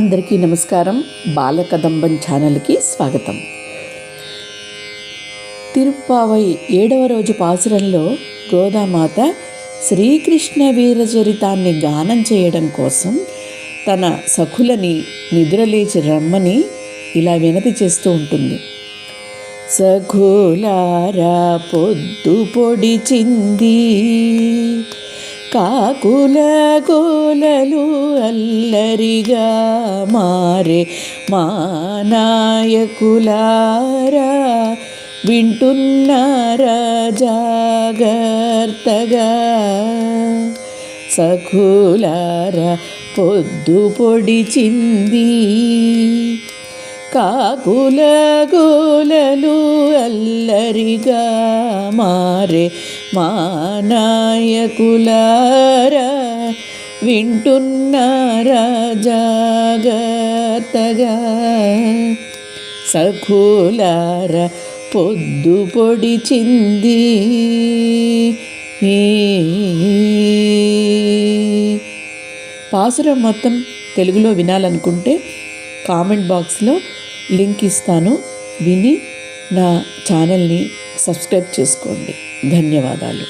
అందరికీ నమస్కారం. బాలకదంబం ఛానల్కి స్వాగతం. తిరుప్పావై ఏడవ రోజు పాసురంలో గోదామాత శ్రీకృష్ణ వీరచరితాన్ని గానం చేయడం కోసం తన సఖులని నిద్రలేచి రమ్మని ఇలా వినతి చేస్తూ ఉంటుంది. సఖులారా పొద్దు పొడిచింది కాకుల గోలలు అల్లరిగా మారే మా నాయకులారా వింటున్నారా జాగ్రత్తగా. సఖులారా పొద్దు పొడిచింది కాకుల గోలలు అల్లరిగా మారే మానాయకులారా వింటున్నారా జాగ్రత్తగా? సఖులారా పొద్దు పొడిచింది పాసురం మొత్తం తెలుగులో వినాలనుకుంటే కామెంట్ బాక్స్లో లింక్ ఇస్తాను. విని నా ఛానల్ని సబ్స్క్రైబ్ చేసుకోండి. ధన్యవాదాలు.